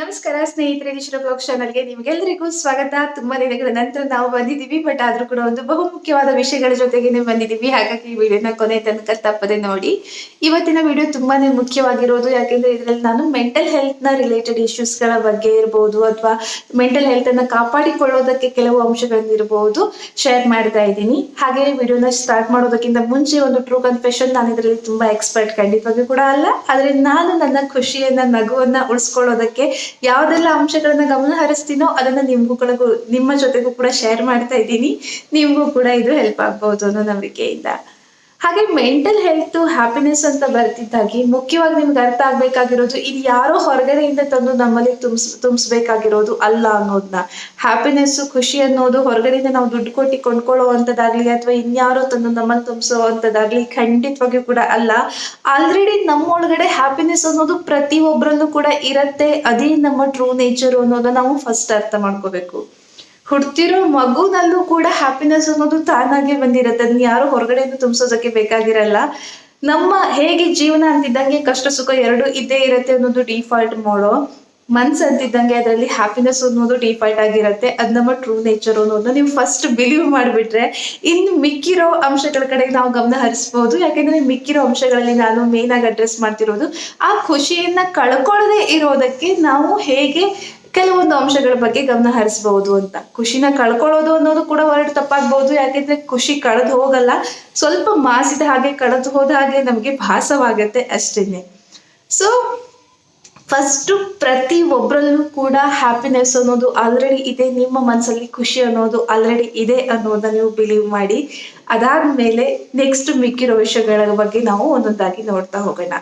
ನಮಸ್ಕಾರ, ಸ್ನೇಹಿತರೆ ದಿಶರ ಬ್ಲಾಗ್ ಚಾನಲ್ಗೆ ನಿಮ್ಗೆಲ್ಲರಿಗೂ ಸ್ವಾಗತ. ತುಂಬಾ ದಿನಗಳ ನಂತರ ನಾವು ಬಂದಿದ್ದೀವಿ ಬಟ್ ಆದ್ರೂ ಕೂಡ ಒಂದು ಬಹುಮುಖ್ಯವಾದ ವಿಷಯಗಳ ಜೊತೆಗೇನೆ ಬಂದಿದೀವಿ ಹಾಗಾಗಿ ಈ ವಿಡಿಯೋನ ಕೊನೆ ತನಕ ತಪ್ಪದೆ ನೋಡಿ. ಇವತ್ತಿನ ವಿಡಿಯೋ ತುಂಬಾನೇ ಮುಖ್ಯವಾಗಿರೋದು, ಯಾಕೆಂದ್ರೆ ಇದರಲ್ಲಿ ನಾನು ಮೆಂಟಲ್ ಹೆಲ್ತ್ನ ರಿಲೇಟೆಡ್ ಇಶ್ಯೂಸ್ಗಳ ಬಗ್ಗೆ ಇರ್ಬೋದು, ಅಥವಾ ಮೆಂಟಲ್ ಹೆಲ್ತ್ ಅನ್ನ ಕಾಪಾಡಿಕೊಳ್ಳೋದಕ್ಕೆ ಕೆಲವು ಅಂಶಗಳಿರಬಹುದು ಶೇರ್ ಮಾಡ್ತಾ ಇದ್ದೀನಿ. ಹಾಗೆ ವಿಡಿಯೋನ ಸ್ಟಾರ್ಟ್ ಮಾಡೋದಕ್ಕಿಂತ ಮುಂಚೆ ಒಂದು ಟ್ರೂ ಕನ್ಫೆಷನ್ ನಾನು ಇದರಲ್ಲಿ ತುಂಬಾ ಎಕ್ಸ್ಪರ್ಟ್ ಖಂಡಿತವಾಗಿ ಕೂಡ ಅಲ್ಲ. ಆದ್ರೆ ನಾನು ನನ್ನ ಖುಷಿಯನ್ನ, ನಗುವನ್ನ ಉಳಿಸ್ಕೊಳ್ಳೋದಕ್ಕೆ ಯಾವ್ದೆಲ್ಲ ಅಂಶಗಳನ್ನ ಗಮನ ಹರಿಸ್ತೀನೋ ಅದನ್ನ ನಿಮ್ಗೂ ಕೂಡ ನಿಮ್ಮ ಜೊತೆಗೂ ಕೂಡ ಶೇರ್ ಮಾಡ್ತಾ ಇದ್ದೀನಿ. ನಿಮ್ಗೂ ಕೂಡ ಇದು ಹೆಲ್ಪ್ ಆಗ್ಬಹುದು ಅನ್ನೋ ನಂಬಿಕೆಯಿಂದ. ಹಾಗೆ ಮೆಂಟಲ್ ಹೆಲ್ತ್ ಹ್ಯಾಪಿನೆಸ್ ಅಂತ ಬರ್ತಿದ್ದಾಗಿ ಮುಖ್ಯವಾಗಿ ನಿಮ್ಗೆ ಅರ್ಥ ಆಗ್ಬೇಕಾಗಿರೋದು ಇದು ಯಾರೋ ಹೊರಗಡೆಯಿಂದ ತಂದು ನಮ್ಮಲ್ಲಿ ತುಂಬಿಸ್, ತುಂಬಿಸ್ಬೇಕಾಗಿರೋದು ಅಲ್ಲ ಅನ್ನೋದನ್ನ ಹ್ಯಾಪಿನೆಸ್ ಖುಷಿ ಅನ್ನೋದು ಹೊರಗಡೆಯಿಂದ ನಾವು ದುಡ್ಡು ಕೊಟ್ಟು ಕೊಂಡ್ಕೊಳ್ಳೋ ಅಂಥದ್ದಾಗ್ಲಿ ಅಥವಾ ಇನ್ಯಾರೋ ತಂದು ನಮ್ಮಲ್ಲಿ ತುಂಬಿಸೋ ಖಂಡಿತವಾಗಿಯೂ ಕೂಡ ಅಲ್ಲ. ಆಲ್ರೆಡಿ ನಮ್ಮೊಳಗಡೆ ಹ್ಯಾಪಿನೆಸ್ ಅನ್ನೋದು ಪ್ರತಿಯೊಬ್ಬರಲ್ಲೂ ಕೂಡ ಇರತ್ತೆ. ಅದೇ ನಮ್ಮ ಟ್ರೂ ನೇಚರ್ ಅನ್ನೋದನ್ನ ನಾವು ಫಸ್ಟ್ ಅರ್ಥ ಮಾಡ್ಕೋಬೇಕು. ಹುಡ್ತಿರೋ ಮಗುನಲ್ಲೂ ಕೂಡ ಹ್ಯಾಪಿನೆಸ್ ಅನ್ನೋದು ತಾನಾಗೆ ಬಂದಿರತ್ತೆ. ಅದನ್ನ ಯಾರು ಹೊರಗಡೆಯಿಂದ ತುಂಬಿಸೋದಕ್ಕೆ ಬೇಕಾಗಿರಲ್ಲ. ನಮ್ಮ ಹೇಗೆ ಜೀವನ ಅಂತಿದ್ದಂಗೆ ಕಷ್ಟ ಸುಖ ಎರಡು ಇದ್ದೇ ಇರತ್ತೆ ಅನ್ನೋದು ಡಿಫಾಲ್ಟ್ ಮಾಡೋ. ಮನ್ಸ್ ಅಂತಿದ್ದಂಗೆ ಅದರಲ್ಲಿ ಹ್ಯಾಪಿನೆಸ್ ಅನ್ನೋದು ಡಿಫಾಲ್ಟ್ ಆಗಿರತ್ತೆ. ಅದ್ ನಮ್ಮ ಟ್ರೂ ನೇಚರ್ ಅನ್ನೋದು ನೀವು ಫಸ್ಟ್ ಬಿಲೀವ್ ಮಾಡಿಬಿಟ್ರೆ ಇನ್ನು ಮಿಕ್ಕಿರೋ ಅಂಶಗಳ ಕಡೆಗೆ ನಾವು ಗಮನ ಹರಿಸ್ಬೋದು. ಯಾಕೆಂದ್ರೆ ಮಿಕ್ಕಿರೋ ಅಂಶಗಳಲ್ಲಿ ನಾನು ಮೇನ್ ಆಗಿ ಅಡ್ರೆಸ್ ಮಾಡ್ತಿರೋದು ಆ ಖುಷಿಯನ್ನ ಕಳ್ಕೊಳ್ಳದೆ ಇರೋದಕ್ಕೆ ನಾವು ಹೇಗೆ ಕೆಲವೊಂದು ಅಂಶಗಳ ಬಗ್ಗೆ ಗಮನ ಹರಿಸಬಹುದು ಅಂತ. ಖುಷಿನ ಕಳ್ಕೊಳ್ಳೋದು ಅನ್ನೋದು ಕೂಡ ವರ್ಡ್ ತಪ್ಪಾಗ್ಬಹುದು. ಯಾಕೆಂದ್ರೆ ಖುಷಿ ಕಳೆದು ಹೋಗಲ್ಲ. ಸ್ವಲ್ಪ ಮಾಸಿದ ಹಾಗೆ ಕಳೆದು ಹೋದ ಹಾಗೆ ನಮಗೆ ಭಾಸವಾಗತ್ತೆ ಅಷ್ಟೇನೆ. ಸೊ ಫಸ್ಟ್ ಪ್ರತಿ ಒಬ್ಬರಲ್ಲೂ ಕೂಡ ಹ್ಯಾಪಿನೆಸ್ ಅನ್ನೋದು ಆಲ್ರೆಡಿ ಇದೆ. ನಿಮ್ಮ ಮನಸ್ಸಲ್ಲಿ ಖುಷಿ ಅನ್ನೋದು ಆಲ್ರೆಡಿ ಇದೆ ಅನ್ನೋದನ್ನ ನೀವು ಬಿಲೀವ್ ಮಾಡಿ. ಅದಾದ್ಮೇಲೆ ನೆಕ್ಸ್ಟ್ ಮಿಕ್ಕಿರೋ ವಿಷಯಗಳ ಬಗ್ಗೆ ನಾವು ಒಂದೊಂದಾಗಿ ನೋಡ್ತಾ ಹೋಗೋಣ.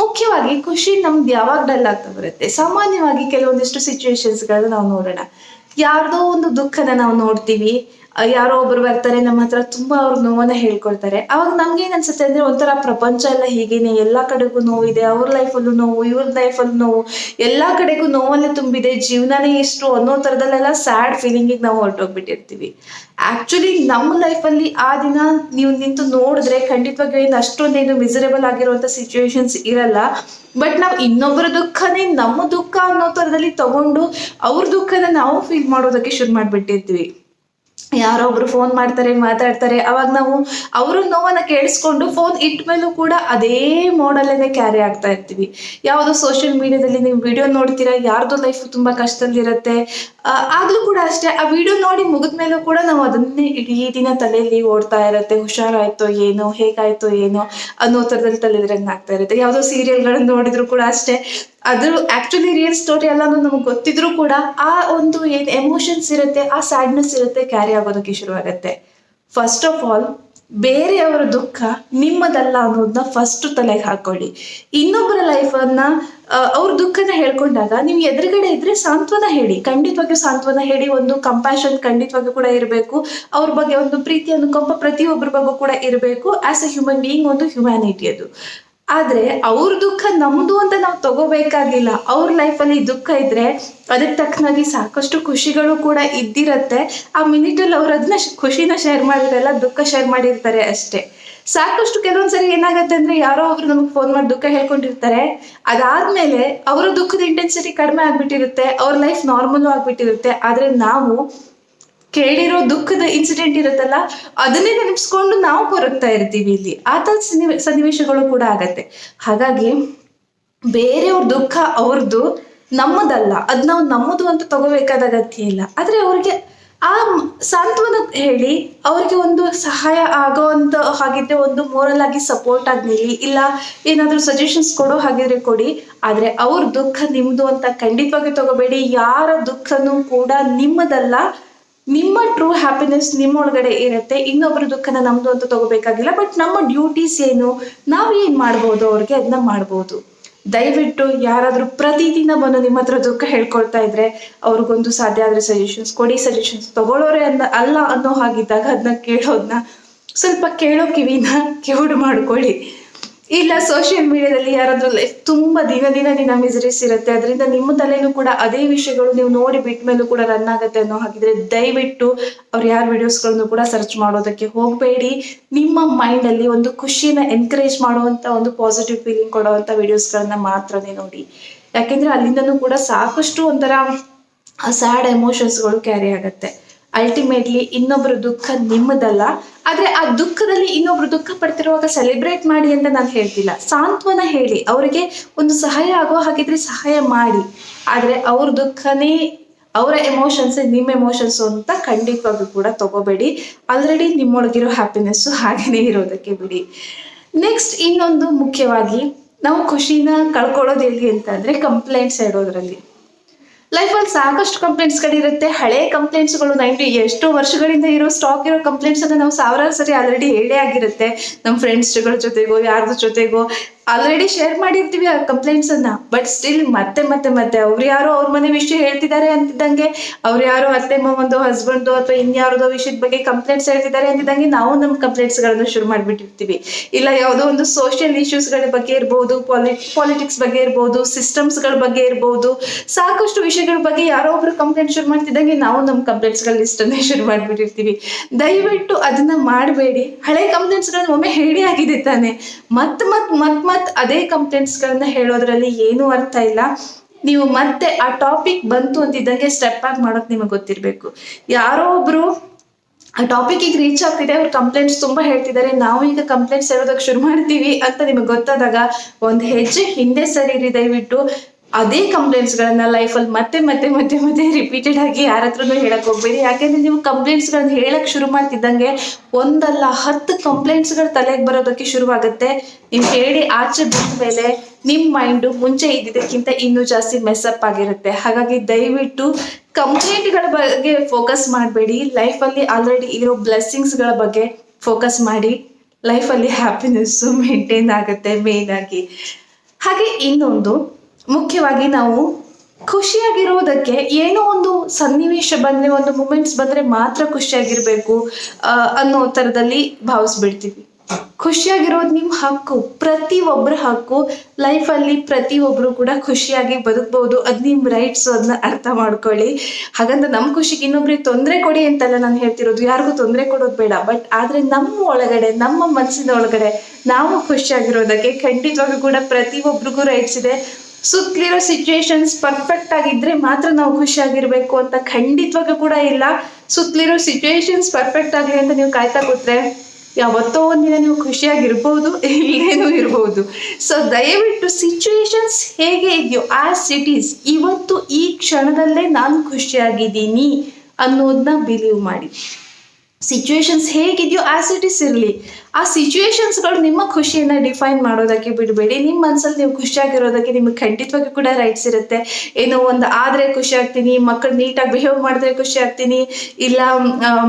ಮುಖ್ಯವಾಗಿ ಖುಷಿ ನಮ್ದು ಯಾವಾಗ ಡಲ್ ಆಗ್ತಾ ಬರುತ್ತೆ. ಸಾಮಾನ್ಯವಾಗಿ ಕೆಲವೊಂದಿಷ್ಟು ಸಿಚುವೇಶನ್ಸ್ ಗಳನ್ನ ನಾವು ನೋಡೋಣ. ಯಾರ್ದೋ ಒಂದು ದುಃಖನ ನಾವು ನೋಡ್ತೀವಿ. ಯಾರೋ ಒಬ್ರು ಬರ್ತಾರೆ, ನಮ್ಮ ಹತ್ರ ತುಂಬಾ ಅವ್ರ ನೋವನ್ನ ಹೇಳ್ಕೊಳ್ತಾರೆ. ಅವಾಗ ನಮ್ಗೆ ಏನ್ ಅನ್ಸುತ್ತೆ ಅಂದ್ರೆ ಒಂಥರ ಪ್ರಪಂಚ ಎಲ್ಲ ಹೀಗೇನೆ, ಎಲ್ಲಾ ಕಡೆಗೂ ನೋವಿದೆ, ಅವ್ರ ಲೈಫಲ್ಲೂ ನೋವು, ಇವ್ರ ಲೈಫಲ್ಲೂ ನೋವು, ಎಲ್ಲಾ ಕಡೆಗೂ ನೋವಲ್ಲೇ ತುಂಬಿದೆ, ಜೀವನನೇ ಇಷ್ಟು ಅನ್ನೋ ತರದಲ್ಲೆಲ್ಲ ಸ್ಯಾಡ್ ಫೀಲಿಂಗಿಗೆ ನಾವು ಹೊರಟೋಗ್ಬಿಟ್ಟಿರ್ತೀವಿ. ಆಕ್ಚುಲಿ ನಮ್ಮ ಲೈಫಲ್ಲಿ ಆ ದಿನ ನೀವು ನಿಂತು ನೋಡಿದ್ರೆ ಖಂಡಿತವಾಗಿ ಅಷ್ಟೊಂದೇನು ಮಿಸರೇಬಲ್ ಆಗಿರುವಂಥ ಸಿಚುವೇಶನ್ಸ್ ಇರಲ್ಲ. ಬಟ್ ನಾವು ಇನ್ನೊಬ್ಬರ ದುಃಖನೇ ನಮ್ಮ ದುಃಖ ಅನ್ನೋ ತರದಲ್ಲಿ ತಗೊಂಡು ಅವ್ರ ದುಃಖನ ನಾವು ಫೀಲ್ ಮಾಡೋದಕ್ಕೆ ಶುರು ಮಾಡ್ಬಿಟ್ಟಿರ್ತೀವಿ. ಯಾರೋ ಒಬ್ರು ಫೋನ್ ಮಾಡ್ತಾರೆ ಮಾತಾಡ್ತಾರೆ. ಅವಾಗ ನಾವು ಅವ್ರ ನೋವನ್ನ ಕೇಳಿಸ್ಕೊಂಡು ಫೋನ್ ಇಟ್ಟ ಮೇಲೂ ಕೂಡ ಅದೇ ಮೋಡಲ್ಲೇ ಕ್ಯಾರಿ ಆಗ್ತಾ ಇರ್ತೀವಿ. ಯಾವುದೋ ಸೋಷಿಯಲ್ ಮೀಡಿಯಾದಲ್ಲಿ ನೀವು ವಿಡಿಯೋ ನೋಡ್ತೀರಾ ಯಾರ್ದೋ ಲೈಫ್ ತುಂಬಾ ಕಷ್ಟದಲ್ಲಿರುತ್ತೆ. ಆ, ಆಗ್ಲೂ ಕೂಡ ಅಷ್ಟೇ ಆ ವಿಡಿಯೋ ನೋಡಿ ಮುಗಿದ್ಮೇಲೂ ಕೂಡ ನಾವು ಅದನ್ನೇ ಇಡೀ ದಿನ ತಲೆಯಲ್ಲಿ ಓಡ್ತಾ ಇರತ್ತೆ. ಹುಷಾರಾಯ್ತೋ ಏನೋ ಹೇಗಾಯ್ತೋ ಏನೋ ಅನ್ನೋ ಥರದಲ್ಲಿ ತಲೆದ್ರಂಗ್ ಆಗ್ತಾ ಇರುತ್ತೆ. ಯಾವುದೋ ಸೀರಿಯಲ್ಗಳನ್ನ ನೋಡಿದ್ರು ಕೂಡ ಅಷ್ಟೇ. ಅದು ಆಕ್ಚುಲಿ ರಿಯಲ್ ಸ್ಟೋರಿ ಎಲ್ಲಾನು ನಮಗೆ ಗೊತ್ತಿದ್ರು ಕೂಡ ಆ ಒಂದು ಏನ್ ಎಮೋಷನ್ಸ್ ಇರುತ್ತೆ ಆ ಸ್ಯಾಡ್ನೆಸ್ ಇರುತ್ತೆ ಕ್ಯಾರಿ ಆಗೋದಕ್ಕೆ ಶುರು ಆಗುತ್ತೆ ಫಸ್ಟ್ ಆಫ್ ಆಲ್ ಬೇರೆಯವರ ದುಃಖ ನಿಮ್ಮದಲ್ಲ ಅನ್ನೋದನ್ನ ಫಸ್ಟ್ ತಲೆಗೆ ಹಾಕೊಳ್ಳಿ. ಇನ್ನೊಬ್ಬರ ಲೈಫನ್ನ ಅವ್ರ ದುಃಖನ ಹೇಳ್ಕೊಂಡಾಗ ನೀವು ಎದುರುಗಡೆ ಇದ್ರೆ ಸಾಂತ್ವನ ಹೇಳಿ. ಖಂಡಿತವಾಗಿಯೂ ಸಾಂತ್ವನ ಹೇಳಿ, ಒಂದು ಕಂಪ್ಯಾಷನ್ ಖಂಡಿತವಾಗಿಯೂ ಕೂಡ ಇರಬೇಕು. ಅವ್ರ ಬಗ್ಗೆ ಒಂದು ಪ್ರೀತಿ ಅನುಕಂಪ ಪ್ರತಿಯೊಬ್ಬರ ಬಗ್ಗೆ ಕೂಡ ಇರಬೇಕು. ಆಸ್ ಅ ಹ್ಯೂಮನ್ ಬೀಯಿಂಗ್ ಒಂದು ಹ್ಯುಮ್ಯಾನಿಟಿ ಅದು. ಆದ್ರೆ ಅವ್ರ ದುಃಖ ನಮ್ದು ಅಂತ ನಾವು ತಗೋಬೇಕಾಗಿಲ್ಲ. ಅವ್ರ ಲೈಫಲ್ಲಿ ದುಃಖ ಇದ್ರೆ ಅದಕ್ಕೆ ತಕ್ಕನಾಗಿ ಸಾಕಷ್ಟು ಖುಷಿಗಳು ಕೂಡ ಇದ್ದಿರತ್ತೆ. ಆ ಮಿನಿಟಲ್ಲಿ ಅವ್ರು ಅದನ್ನ ಖುಷಿನ ಶೇರ್ ಮಾಡಿರಲ್ಲ ದುಃಖ ಶೇರ್ ಮಾಡಿರ್ತಾರೆ ಅಷ್ಟೇ. ಸಾಕಷ್ಟು ಕೆಲವೊಂದ್ಸರಿ ಏನಾಗತ್ತೆ ಅಂದ್ರೆ ಯಾರೋ ಒಬ್ರು ನಮಗೆ ಫೋನ್ ಮಾಡಿ ದುಃಖ ಹೇಳ್ಕೊಂಡಿರ್ತಾರೆ. ಅದಾದ್ಮೇಲೆ ಅವರ ದುಃಖದ ಇಂಟೆನ್ಸಿಟಿ ಕಡಿಮೆ ಆಗ್ಬಿಟ್ಟಿರುತ್ತೆ. ಅವ್ರ ಲೈಫ್ ನಾರ್ಮಲ್ ಆಗ್ಬಿಟ್ಟಿರುತ್ತೆ. ಆದ್ರೆ ನಾವು ಕೇಳಿರೋ ದುಃಖದ ಇನ್ಸಿಡೆಂಟ್ ಇರುತ್ತಲ್ಲ, ಅದನ್ನೇ ನೆನಪಿಸ್ಕೊಂಡು ನಾವು ಕೊರಗ್ತಾ ಇರ್ತೀವಿ ಇಲ್ಲಿ. ಆತ ಸನ್ನಿವೇಶಗಳು ಕೂಡ ಆಗತ್ತೆ. ಹಾಗಾಗಿ ಬೇರೆಯವ್ರ ದುಃಖ ಅವ್ರದ್ದು ನಮ್ಮದಲ್ಲ. ಅದ್ ನಾವು ನಮ್ಮದು ಅಂತ ತಗೋಬೇಕಾದ ಅಗತ್ಯ ಇಲ್ಲ. ಆದ್ರೆ ಅವ್ರಿಗೆ ಆ ಸಾಂತ್ವನ ಹೇಳಿ ಅವ್ರಿಗೆ ಒಂದು ಸಹಾಯ ಆಗೋ ಅಂತ ಹಾಗಿದ್ರೆ ಒಂದು ಮೋರಲ್ ಆಗಿ ಸಪೋರ್ಟ್ ಆಗಿ ನಿಲ್ಲಿ. ಇಲ್ಲ ಏನಾದ್ರೂ ಸಜೆಷನ್ಸ್ ಕೊಡೋ ಹಾಗಿದ್ರೆ ಕೊಡಿ. ಆದ್ರೆ ಅವ್ರ ದುಃಖ ನಿಮ್ದು ಅಂತ ಖಂಡಿತವಾಗಿ ತಗೋಬೇಡಿ. ಯಾರ ದುಃಖನೂ ಕೂಡ ನಿಮ್ಮದಲ್ಲ. ನಿಮ್ಮ ಟ್ರೂ ಹ್ಯಾಪಿನೆಸ್ ನಿಮ್ಮೊಳಗಡೆ ಇರುತ್ತೆ. ಇನ್ನೊಬ್ಬರ ದುಃಖನ ನಮ್ದು ಅಂತ ತಗೋಬೇಕಾಗಿಲ್ಲ. ಬಟ್ ನಮ್ಮ ಡ್ಯೂಟೀಸ್ ಏನು? ನಾವು ಏನು ಮಾಡ್ಬೋದು ಅವ್ರಿಗೆ ಅದನ್ನ ಮಾಡ್ಬೋದು. ದಯವಿಟ್ಟು ಯಾರಾದ್ರೂ ಪ್ರತಿದಿನ ಬಂದು ನಿಮ್ಮ ಹತ್ರ ದುಃಖ ಹೇಳ್ಕೊಳ್ತಾ ಇದ್ರೆ ಅವ್ರಿಗೊಂದು ಸಾಧ್ಯ ಆದ್ರೆ ಸಜೆಷನ್ಸ್ ಕೊಡಿ. ಸಜೆಷನ್ಸ್ ತಗೊಳ್ಳೋರೆ ಅನ್ನ ಅಲ್ಲ ಅನ್ನೋ ಹಾಗಿದ್ದಾಗ ಅದನ್ನ ಕೇಳೋದನ್ನ ಸ್ವಲ್ಪ ಕೇಳೋ ಕಿವಿನ ಕಿವುಡು ಮಾಡ್ಕೊಳ್ಳಿ. ಇಲ್ಲ ಸೋಷಿಯಲ್ ಮೀಡಿಯಾದಲ್ಲಿ ಯಾರಾದ್ರೂ ಲೈಫ್ ತುಂಬಾ ದಿನ ದಿನ ದಿನ ಮಿಸರೀಸ್ ಇರುತ್ತೆ. ಅದರಿಂದ ನಿಮ್ಮ ತಲೆನೂ ಕೂಡ ಅದೇ ವಿಷಯಗಳು ನೀವು ನೋಡಿ ಬಿಟ್ಟ ಮೇಲೂ ಕೂಡ ರನ್ ಆಗುತ್ತೆ ಅನ್ನೋ ಹಾಗಿದ್ರೆ ದಯವಿಟ್ಟು ಅವ್ರು ಯಾರ ವಿಡಿಯೋಸ್ಗಳನ್ನು ಕೂಡ ಸರ್ಚ್ ಮಾಡೋದಕ್ಕೆ ಹೋಗಬೇಡಿ. ನಿಮ್ಮ ಮೈಂಡ್ ಅಲ್ಲಿ ಒಂದು ಖುಷಿನ ಎನ್ಕರೇಜ್ ಮಾಡುವಂತ ಒಂದು ಪಾಸಿಟಿವ್ ಫೀಲಿಂಗ್ ಕೊಡುವಂತ ವಿಡಿಯೋಸ್ಗಳನ್ನ ಮಾತ್ರನೇ ನೋಡಿ. ಯಾಕೆಂದ್ರೆ ಅಲ್ಲಿಂದನೂ ಕೂಡ ಸಾಕಷ್ಟು ಒಂಥರ ಸ್ಯಾಡ್ ಎಮೋಷನ್ಸ್ಗಳು ಕ್ಯಾರಿ ಆಗತ್ತೆ. ಅಲ್ಟಿಮೇಟ್ಲಿ ಇನ್ನೊಬ್ಬರ ದುಃಖ ನಿಮ್ಮದಲ್ಲ. ಆದ್ರೆ ಆ ದುಃಖದಲ್ಲಿ ಇನ್ನೊಬ್ರು ದುಃಖ ಪಡ್ತಿರುವಾಗ ಸೆಲೆಬ್ರೇಟ್ ಮಾಡಿ ಅಂತ ನಾನು ಹೇಳ್ತಿಲ್ಲ. ಸಾಂತ್ವನ ಹೇಳಿ. ಅವರಿಗೆ ಒಂದು ಸಹಾಯ ಆಗೋ ಹಾಗಿದ್ರೆ ಸಹಾಯ ಮಾಡಿ. ಆದರೆ ಅವ್ರ ದುಃಖನೇ, ಅವರ ಎಮೋಷನ್ಸ್ ನಿಮ್ಮ ಎಮೋಷನ್ಸ್ ಅಂತ ಖಂಡಿತವಾಗೂ ಕೂಡ ತಗೋಬೇಡಿ. ಆಲ್ರೆಡಿ ನಿಮ್ಮೊಳಗಿರೋ ಹ್ಯಾಪಿನೆಸ್ ಹಾಗೇನೇ ಇರೋದಕ್ಕೆ ಬಿಡಿ. ನೆಕ್ಸ್ಟ್ ಇನ್ನೊಂದು ಮುಖ್ಯವಾಗಿ ನಾವು ಖುಷಿನ ಕಳ್ಕೊಳ್ಳೋದು ಎಲ್ಲಿ ಅಂತಂದ್ರೆ ಕಂಪ್ಲೇಂಟ್ಸ್ ಇಡೋದ್ರಲ್ಲಿ. ಲೈಫಲ್ಲಿ ಸಾಕಷ್ಟು ಕಂಪ್ಲೇಂಟ್ಸ್ಗಳಿರುತ್ತೆ ಹಳೆ ಕಂಪ್ಲೇಂಟ್ಸ್ಗಳು ನೈಂಟಿ ಎಷ್ಟೋ ವರ್ಷಗಳಿಂದ ಇರೋ ಸ್ಟಾಕ್ ಇರೋ ಕಂಪ್ಲೇಂಟ್ಸ್ ಅನ್ನ ನಾವು ಸಾವಿರಾರು ಸರಿ ಆಲ್ರೆಡಿ ಹೇಳೇ ಆಗಿರುತ್ತೆ. ನಮ್ಮ ಫ್ರೆಂಡ್ಸ್ಗಳ ಜೊತೆಗೋ ಯಾರ್ದ್ರ ಜೊತೆಗೋ ಆಲ್ರೆಡಿ ಶೇರ್ ಮಾಡಿರ್ತೀವಿ ಆ ಕಂಪ್ಲೇಂಟ್ಸ್ ಅನ್ನ. ಬಟ್ ಸ್ಟಿಲ್ ಮತ್ತೆ ಮತ್ತೆ ಮತ್ತೆ ಅವ್ರು ಯಾರೋ ಅವ್ರ ಮನೆ ವಿಷಯ ಹೇಳ್ತಿದ್ದಾರೆ ಅಂತಿದ್ದಂಗೆ, ಅವ್ರು ಯಾರೋ ಅತ್ತೆ, ಮಾವಂದು ಹಸ್ಬೆಂಡ್ದು ಅಥವಾ ಇನ್ಯಾರದೋ ವಿಷಯದ ಬಗ್ಗೆ ಕಂಪ್ಲೇಂಟ್ಸ್ ಹೇಳ್ತಿದ್ದಾರೆ ಅಂತಿದ್ದಂಗೆ ನಾವು ನಮ್ಮ ಕಂಪ್ಲೇಂಟ್ಸ್ ಗಳನ್ನ ಶುರು ಮಾಡ್ಬಿಟ್ಟಿರ್ತೀವಿ. ಇಲ್ಲ ಯಾವುದೋ ಒಂದು ಸೋಷಿಯಲ್ಗಳ ಬಗ್ಗೆ ಇರ್ಬೋದು ಪಾಲಿ ಪಾಲಿಟಿಕ್ಸ್ ಬಗ್ಗೆ ಇರ್ಬೋದು ಸಿಸ್ಟಮ್ಸ್ಗಳ ಬಗ್ಗೆ ಇರ್ಬೋದು, ಸಾಕಷ್ಟು ವಿಷಯಗಳ ಬಗ್ಗೆ ಯಾರೋ ಒಬ್ರು ಕಂಪ್ಲೇಂಟ್ ಶುರು ಮಾಡ್ತಿದ್ದಂಗೆ ನಾವು ನಮ್ಮ ಕಂಪ್ಲೇಂಟ್ಸ್ಗಳ ಲಿಸ್ಟ್ ಅನ್ನೇ ಶುರು ಮಾಡ್ಬಿಟ್ಟಿರ್ತೀವಿ. ದಯವಿಟ್ಟು ಅದನ್ನ ಮಾಡಬೇಡಿ. ಹಳೆ ಕಂಪ್ಲೇಂಟ್ಸ್ ಗಳನ್ನ ಒಮ್ಮೆ ಹೇಳಿ ಆಗಿದೆ ತಾನೆ. ಮತ್ ಮತ್ ಮತ್ ಮತ್ ಅದೇ ಕಂಪ್ಲೇಂಟ್ಸ್ ಗಳನ್ನ ಹೇಳೋದ್ರಲ್ಲಿ ಏನೂ ಅರ್ಥ ಇಲ್ಲ. ನೀವು ಮತ್ತೆ ಆ ಟಾಪಿಕ್ ಬಂತು ಅಂತಿದ್ದಂಗೆ ಸ್ಟೆಪ್ ಆಗಿ ಮಾಡೋಕ್ ನಿಮಗೆ ಗೊತ್ತಿರ್ಬೇಕು. ಯಾರೋ ಒಬ್ರು ಆ ಟಾಪಿಕ್ ಈಗ ರೀಚ್ ಆಗ್ತಿದೆ, ಅವ್ರ ಕಂಪ್ಲೇಂಟ್ಸ್ ತುಂಬಾ ಹೇಳ್ತಿದ್ದಾರೆ, ನಾವು ಈಗ ಕಂಪ್ಲೇಂಟ್ಸ್ ಹೇಳೋದಕ್ಕೆ ಶುರು ಮಾಡ್ತೀವಿ ಅಂತ ನಿಮಗೆ ಗೊತ್ತಾದಾಗ ಒಂದ್ ಹೆಜ್ಜೆ ಹಿಂದೆ ಸರಿ ದಯವಿಟ್ಟು. ಅದೇ ಕಂಪ್ಲೇಂಟ್ಸ್ ಗಳನ್ನ ಲೈಫಲ್ಲಿ ಮತ್ತೆ ಮತ್ತೆ ಮತ್ತೆ ಮತ್ತೆ ರಿಪೀಟೆಡ್ ಆಗಿ ಯಾರ ಹತ್ರನೂ ಹೇಳಕ್ ಹೋಗ್ಬೇಡಿ. ಯಾಕೆಂದ್ರೆ ನೀವು ಕಂಪ್ಲೇಂಟ್ಸ್ ಗಳನ್ನ ಹೇಳಕ್ ಶುರು ಮಾಡ್ತಿದ್ದಂಗೆ ಒಂದಲ್ಲ ಹತ್ತು ಕಂಪ್ಲೇಂಟ್ಸ್ಗಳ ತಲೆಗೆ ಬರೋದಕ್ಕೆ ಶುರುವಾಗುತ್ತೆ. ನೀವು ಹೇಳಿ ಆಚೆ ಬಂದ ಮೇಲೆ ನಿಮ್ ಮೈಂಡ್ ಮುಂಚೆ ಇದ್ದಿದ್ದಕ್ಕಿಂತ ಇನ್ನೂ ಜಾಸ್ತಿ ಮೆಸ್ಅಪ್ ಆಗಿರುತ್ತೆ. ಹಾಗಾಗಿ ದಯವಿಟ್ಟು ಕಂಪ್ಲೇಂಟ್ಗಳ ಬಗ್ಗೆ ಫೋಕಸ್ ಮಾಡಬೇಡಿ. ಲೈಫಲ್ಲಿ ಆಲ್ರೆಡಿ ಇರೋ ಬ್ಲೆಸ್ಸಿಂಗ್ಸ್ಗಳ ಬಗ್ಗೆ ಫೋಕಸ್ ಮಾಡಿ. ಲೈಫಲ್ಲಿ ಹ್ಯಾಪಿನೆಸ್ ಮೇಂಟೈನ್ ಆಗುತ್ತೆ ಮೇನ್ ಆಗಿ. ಹಾಗೆ ಇನ್ನೊಂದು ಮುಖ್ಯವಾಗಿ ನಾವು ಖುಷಿಯಾಗಿರೋದಕ್ಕೆ ಏನೋ ಒಂದು ಸನ್ನಿವೇಶ ಬಂದರೆ, ಒಂದು ಮೂಮೆಂಟ್ಸ್ ಬಂದರೆ ಮಾತ್ರ ಖುಷಿಯಾಗಿರಬೇಕು ಅನ್ನೋ ಥರದಲ್ಲಿ ಭಾವಿಸ್ಬಿಡ್ತೀವಿ. ಖುಷಿಯಾಗಿರೋದು ನಿಮ್ಮ ಹಕ್ಕು, ಪ್ರತಿ ಒಬ್ಬರ ಹಕ್ಕು, ಲೈಫಲ್ಲಿ ಪ್ರತಿ ಒಬ್ಬರು ಕೂಡ ಖುಷಿಯಾಗಿ ಬದುಕ್ಬೋದು ಅದು ನಿಮ್ಮ ರೈಟ್ಸ್ ಅದನ್ನ ಅರ್ಥ ಮಾಡ್ಕೊಳ್ಳಿ. ಹಾಗಂತ ನಮ್ಮ ಖುಷಿಗೆ ಇನ್ನೊಬ್ರಿಗೆ ತೊಂದರೆ ಕೊಡಿ ಅಂತೆಲ್ಲ ನಾನು ಹೇಳ್ತಿರೋದು. ಯಾರಿಗೂ ತೊಂದರೆ ಕೊಡೋದು ಬೇಡ. ಬಟ್ ಆದರೆ ನಮ್ಮ ಒಳಗಡೆ, ನಮ್ಮ ಮನಸ್ಸಿನ ಒಳಗಡೆ ನಾವು ಖುಷಿಯಾಗಿರೋದಕ್ಕೆ ಖಂಡಿತವಾಗೂ ಕೂಡ ಪ್ರತಿ ಒಬ್ರಿಗೂ ರೈಟ್ಸ್ ಇದೆ. ಸುತ್ತಲಿರೋ ಸಿಚುವೇಶನ್ಸ್ ಪರ್ಫೆಕ್ಟ್ ಆಗಿದ್ರೆ ಮಾತ್ರ ನಾವು ಖುಷಿಯಾಗಿರ್ಬೇಕು ಅಂತ ಖಂಡಿತವಾಗೂ ಕೂಡ ಇಲ್ಲ. ಸುತ್ತಲಿರೋ ಸಿಚುವೇಶನ್ಸ್ ಪರ್ಫೆಕ್ಟ್ ಆಗಲಿ ಅಂತ ನೀವು ಕಾಯ್ತಾ ಕೂತ್ರೆ ಯಾವತ್ತೋ ಒಂದಿನ ನೀವು ಖುಷಿಯಾಗಿರ್ಬೋದು, ಇಲ್ಲೇನೂ ಇರ್ಬೋದು. ಸೊ ದಯವಿಟ್ಟು ಸಿಚುವೇಶನ್ಸ್ ಹೇಗೆ ಇದೆಯೋ ಆಸ್ ಇಟ್ ಇವತ್ತು ಈ ಕ್ಷಣದಲ್ಲೇ ನಾನು ಖುಷಿಯಾಗಿದ್ದೀನಿ ಅನ್ನೋದನ್ನ ಬಿಲೀವ್ ಮಾಡಿ. ಸಿಚುವೇಶನ್ಸ್ ಹೇಗಿದೆಯೋ ಆಸ್ ಇಟ್ ಇಸ್ ಇರಲಿ. ಆ ಸಿಚುವೇಶನ್ಸ್ಗಳು ನಿಮ್ಮ ಖುಷಿಯನ್ನ ಡಿಫೈನ್ ಮಾಡೋದಕ್ಕೆ ಬಿಡಬೇಡಿ. ನಿಮ್ಮ ಮನಸ್ಸಲ್ಲಿ ನೀವು ಖುಷಿಯಾಗಿರೋದಕ್ಕೆ ನಿಮಗೆ ಖಂಡಿತವಾಗಿ ಕೂಡ ರೈಟ್ಸ್ ಇರುತ್ತೆ. ಏನೋ ಒಂದು ಆದ್ರೆ ಖುಷಿ ಆಗ್ತೀನಿ ಮಕ್ಕಳು ನೀಟಾಗಿ ಬಿಹೇವ್ ಮಾಡಿದ್ರೆ ಖುಷಿ ಆಗ್ತೀನಿ ಇಲ್ಲ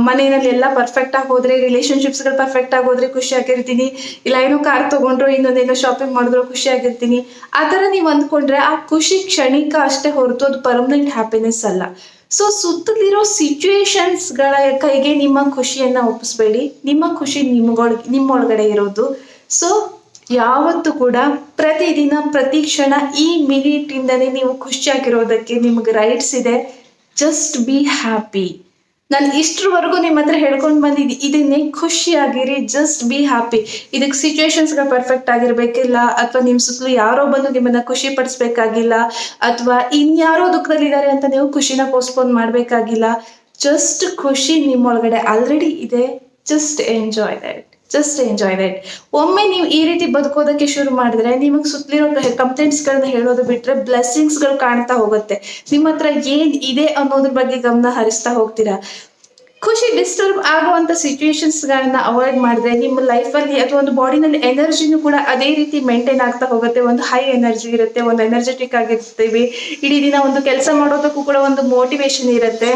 ಮನೆಯಲ್ಲಿ ಎಲ್ಲ ಪರ್ಫೆಕ್ಟ್ ಆಗಿ ಹೋದ್ರೆ ರಿಲೇಶನ್ಶಿಪ್ಸ್ಗಳು ಪರ್ಫೆಕ್ಟ್ ಆಗಿ ಖುಷಿ ಆಗಿರ್ತೀನಿ ಇಲ್ಲ ಏನೋ ಕಾರ್ ತಗೊಂಡ್ರು ಇನ್ನೊಂದೇನೋ ಶಾಪಿಂಗ್ ಮಾಡಿದ್ರು ಖುಷಿ ಆಗಿರ್ತೀನಿ ಆ ಥರ ನೀವು ಅಂದ್ಕೊಂಡ್ರೆ ಆ ಖುಷಿ ಕ್ಷಣಿಕ ಅಷ್ಟೇ ಹೊರತು ಅದು ಪರ್ಮನೆಂಟ್ ಹ್ಯಾಪಿನೆಸ್ ಅಲ್ಲ. ಸೊ ಸುತ್ತಲಿರೋ ಸಿಚುವೇಶನ್ಸ್ಗಳ ಕೈಗೆ ನಿಮ್ಮ ಖುಷಿಯನ್ನ ಒಪ್ಪಿಸ್ಬೇಡಿ. ನಿಮ್ಮ ಖುಷಿ ನಿಮ್ಗೊಳ್, ನಿಮ್ಮೊಳಗಡೆ ಇರೋದು. ಸೊ ಯಾವತ್ತು ಕೂಡ ಪ್ರತಿದಿನ, ಪ್ರತಿ ಕ್ಷಣ ಈ ಮಿನಿಟ್ ಇಂದನೇ ನೀವು ಖುಷಿಯಾಗಿರೋದಕ್ಕೆ ನಿಮ್ಗೆ ರೈಟ್ಸ್ ಇದೆ. ಜಸ್ಟ್ ಬಿ ಹ್ಯಾಪಿ ನಾನು ಇಷ್ಟರವರೆಗೂ ನಿಮ್ಮ ಹತ್ರ ಹೇಳ್ಕೊಂಡು ಬಂದಿದ್ದೆ. ಇದನ್ನೇ ಖುಷಿಯಾಗಿರಿ ಜಸ್ಟ್ ಬಿ ಹ್ಯಾಪಿ ಇದಕ್ಕೆ ಸಿಚುವೇಶನ್ಸ್ಗಳು ಪರ್ಫೆಕ್ಟ್ ಆಗಿರಬೇಕಿಲ್ಲ, ಅಥವಾ ನಿಮ್ಮ ಸುತ್ತಲೂ ಯಾರೋ ಬಂದು ನಿಮ್ಮನ್ನ ಖುಷಿ ಪಡಿಸ್ಬೇಕಾಗಿಲ್ಲ ಅಥವಾ ಇನ್ಯಾರೋ ದುಃಖದಲ್ಲಿದ್ದಾರೆ ಅಂತ ನೀವು ಖುಷಿನ ಪೋಸ್ಟ್ಪೋನ್ ಮಾಡಬೇಕಾಗಿಲ್ಲ. ಜಸ್ಟ್ ಖುಷಿ ನಿಮ್ಮೊಳಗಡೆ ಆಲ್ರೆಡಿ ಇದೆ. Just enjoy that just enjoy that ಒಮ್ಮೆ ನೀವು ಈ ರೀತಿ ಬದುಕೋದಕ್ಕೆ ಶುರು ಮಾಡಿದ್ರೆ, ನಿಮಗೆ ಸುತ್ತಲಿರೋ ಕಂಪ್ಲೇಂಟ್ಸ್ಗಳನ್ನ ಹೇಳೋದು ಬಿಟ್ರೆ ಬ್ಲೆಸ್ಸಿಂಗ್ಸ್ಗಳು ಕಾಣ್ತಾ ಹೋಗುತ್ತೆ. ನಿಮ್ಮ ಹತ್ರ ಏನ್ ಇದೆ ಅನ್ನೋದ್ರ ಬಗ್ಗೆ ಗಮನ ಹರಿಸ್ತಾ ಹೋಗ್ತೀರಾ? ಖುಷಿ ಡಿಸ್ಟರ್ಬ್ ಆಗುವಂತ ಸಿಚುಯೇಷನ್ಸ್ಗಳನ್ನ ಅವಾಯ್ಡ್ ಮಾಡಿದ್ರೆ, ನಿಮ್ಮ ಲೈಫಲ್ಲಿ ಅಥವಾ ಒಂದು ಬಾಡಿನಲ್ಲಿ ಎನರ್ಜಿನೂ ಕೂಡ ಅದೇ ರೀತಿ ಮೇಂಟೈನ್ ಆಗ್ತಾ ಹೋಗುತ್ತೆ. ಒಂದು ಹೈ ಎನರ್ಜಿ ಇರುತ್ತೆ, ಒಂದು ಎನರ್ಜೆಟಿಕ್ ಆಗಿರ್ತೀವಿ. ಇಡೀ ದಿನ ಒಂದು ಕೆಲಸ ಮಾಡೋದಕ್ಕೂ ಕೂಡ ಒಂದು ಮೋಟಿವೇಶನ್ ಇರುತ್ತೆ.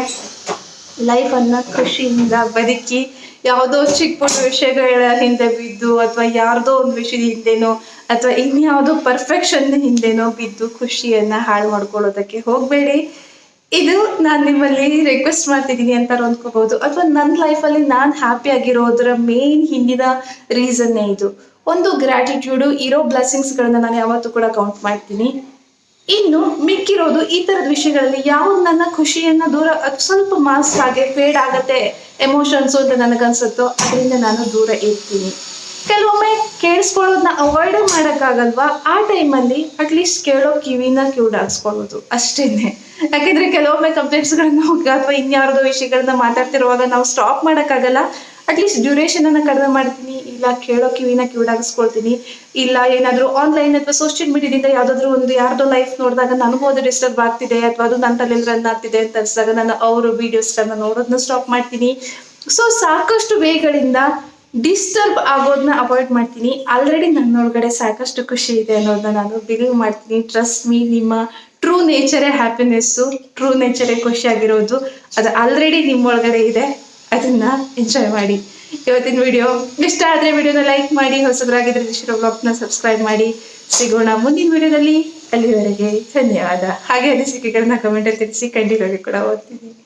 ಲೈಫನ್ನ ಖುಷಿಯಿಂದ ಬದುಕಿ ಯಾವುದೋ ಚಿಕ್ಕ ಪುಟ್ಟ ವಿಷಯಗಳ ಹಿಂದೆ ಬಿದ್ದು, ಅಥವಾ ಯಾರ್ದೋ ಒಂದು ವಿಷಯದ ಹಿಂದೆನೋ, ಅಥವಾ ಇನ್ಯಾವುದೋ ಪರ್ಫೆಕ್ಷನ್ ಹಿಂದೆನೋ ಬಿದ್ದು ಖುಷಿಯನ್ನ ಹಾಳು ಮಾಡ್ಕೊಳ್ಳೋದಕ್ಕೆ ಹೋಗಬೇಡಿ. ಇದು ನಾನು ನಿಮ್ಮಲ್ಲಿ ರಿಕ್ವೆಸ್ಟ್ ಮಾಡ್ತಿದ್ದೀನಿ ಅಂತ ಅಂದ್ಕೋಬಹುದು ಅಥವಾ ನನ್ನ ಲೈಫಲ್ಲಿ ನಾನು ಹ್ಯಾಪಿ ಆಗಿರೋದ್ರ ಮೇನ್ ಹಿಂದಿನ ರೀಸನ್ನೇ ಇದು. ಒಂದು ಗ್ರಾಟಿಟ್ಯೂಡು ಇರೋ ಬ್ಲೆಸ್ಸಿಂಗ್ಸ್ಗಳನ್ನ ನಾನು ಯಾವತ್ತೂ ಕೂಡ ಕೌಂಟ್ ಮಾಡ್ತೀನಿ. ಇನ್ನು ಮಿಕ್ಕಿರೋದು ಈ ತರದ ವಿಷಯಗಳಲ್ಲಿ ಯಾವ್ದು ನನ್ನ ಖುಷಿಯನ್ನ ದೂರ ಸ್ವಲ್ಪ ಮಾಸ್ ಹಾಗೆ ಫೇಡ್ ಆಗತ್ತೆ ಎಮೋಷನ್ಸ್ ಅಂತ ನನಗನ್ಸುತ್ತೋ ಅದರಿಂದ ನಾನು ದೂರ ಇರ್ತೀನಿ. ಕೆಲವೊಮ್ಮೆ ಕೇಳಿಸ್ಕೊಳ್ಳೋದನ್ನ ಅವಾಯ್ಡ್ ಮಾಡೋಕ್ಕಾಗಲ್ವಾ? ಆ ಟೈಮಲ್ಲಿ ಅಟ್ಲೀಸ್ಟ್ ಕೇಳೋ ಕಿವಿನ ಕಿವುಡಾಗಿಸ್ಕೊಳ್ಳೋದು ಅಷ್ಟೇನೆ. ಯಾಕೆಂದ್ರೆ ಕೆಲವೊಮ್ಮೆ ಕಂಪ್ಲೇಂಟ್ಸ್ಗಳನ್ನ ಅಥವಾ ಇನ್ಯಾರ್ದೋ ವಿಷಯಗಳನ್ನ ಮಾತಾಡ್ತಿರುವಾಗ ನಾವು ಸ್ಟಾಪ್ ಮಾಡೋಕ್ಕಾಗಲ್ಲ. ಅಟ್ಲೀಸ್ಟ್ ಡ್ಯೂರೇಷನ್ ಅನ್ನ ಕಡಿಮೆ ಮಾಡ್ತೀನಿ, ಇಲ್ಲ ಕೇಳೋ ಕಿವಿನ ಕಿವಿಡಾಗಿಸ್ಕೊಳ್ತೀನಿ ಇಲ್ಲ ಏನಾದರೂ ಆನ್ಲೈನ್ ಅಥವಾ ಸೋಷಿಯಲ್ ಮೀಡಿಯಾದಿಂದ ಯಾವ್ದಾದ್ರು ಒಂದು ಯಾರ್ದೋ ಲೈಫ್ ನೋಡಿದಾಗ ನನಗೂ ಅದು ಡಿಸ್ಟರ್ಬ್ ಆಗ್ತಿದೆ ಅಥವಾ ಅದು ನನ್ನ ತಲೆಯಲ್ಲಿ ರನ್ ಆಗ್ತಿದೆ ಅಂತ ಅನ್ಸಿದಾಗ ನಾನು ಅವರು ವಿಡಿಯೋಸ್ಗಳನ್ನ ನೋಡೋದನ್ನ ಸ್ಟಾಪ್ ಮಾಡ್ತೀನಿ. ಸೊ ಸಾಕಷ್ಟು ವೇಗಳಿಂದ ಡಿಸ್ಟರ್ಬ್ ಆಗೋದನ್ನ ಅವಾಯ್ಡ್ ಮಾಡ್ತೀನಿ. ಆಲ್ರೆಡಿ ನನ್ನೊಳಗಡೆ ಸಾಕಷ್ಟು ಖುಷಿ ಇದೆ ಅನ್ನೋದನ್ನ ನಾನು ಬಿಲೀವ್ ಮಾಡ್ತೀನಿ. ಟ್ರಸ್ಟ್ ಮೀ ನಿಮ್ಮ ಟ್ರೂ ನೇಚರೇ ಹ್ಯಾಪಿನೆಸ್ಸು ಟ್ರೂ ನೇಚರೇ ಖುಷಿಯಾಗಿರೋದು, ಅದು ಆಲ್ರೆಡಿ ನಿಮ್ಮೊಳಗಡೆ ಇದೆ. ಅದನ್ನ ಎಂಜಾಯ್ ಮಾಡಿ. ಇವತ್ತಿನ ವಿಡಿಯೋ ಇಷ್ಟ ಆದ್ರೆ ವಿಡಿಯೋನ ಲೈಕ್ ಮಾಡಿ ಹೊಸಬರಾಗಿದ್ರೆ ಬ್ಲಾಗ್ ಬ್ಲಾಗ್ನ ಸಬ್ಸ್ಕ್ರೈಬ್ ಮಾಡಿ. ಸಿಗೋಣ ಮುಂದಿನ ವಿಡಿಯೋದಲ್ಲಿ ಅಲ್ಲಿವರೆಗೆ ಧನ್ಯವಾದ. ಹಾಗೆ ಅನಿಸಿಕೆಗಳನ್ನ ಕಮೆಂಟಲ್ಲಿ ತಿಳಿಸಿ ಖಂಡಿತವಾಗಿ ಕೂಡ ಓದ್ತೀನಿ.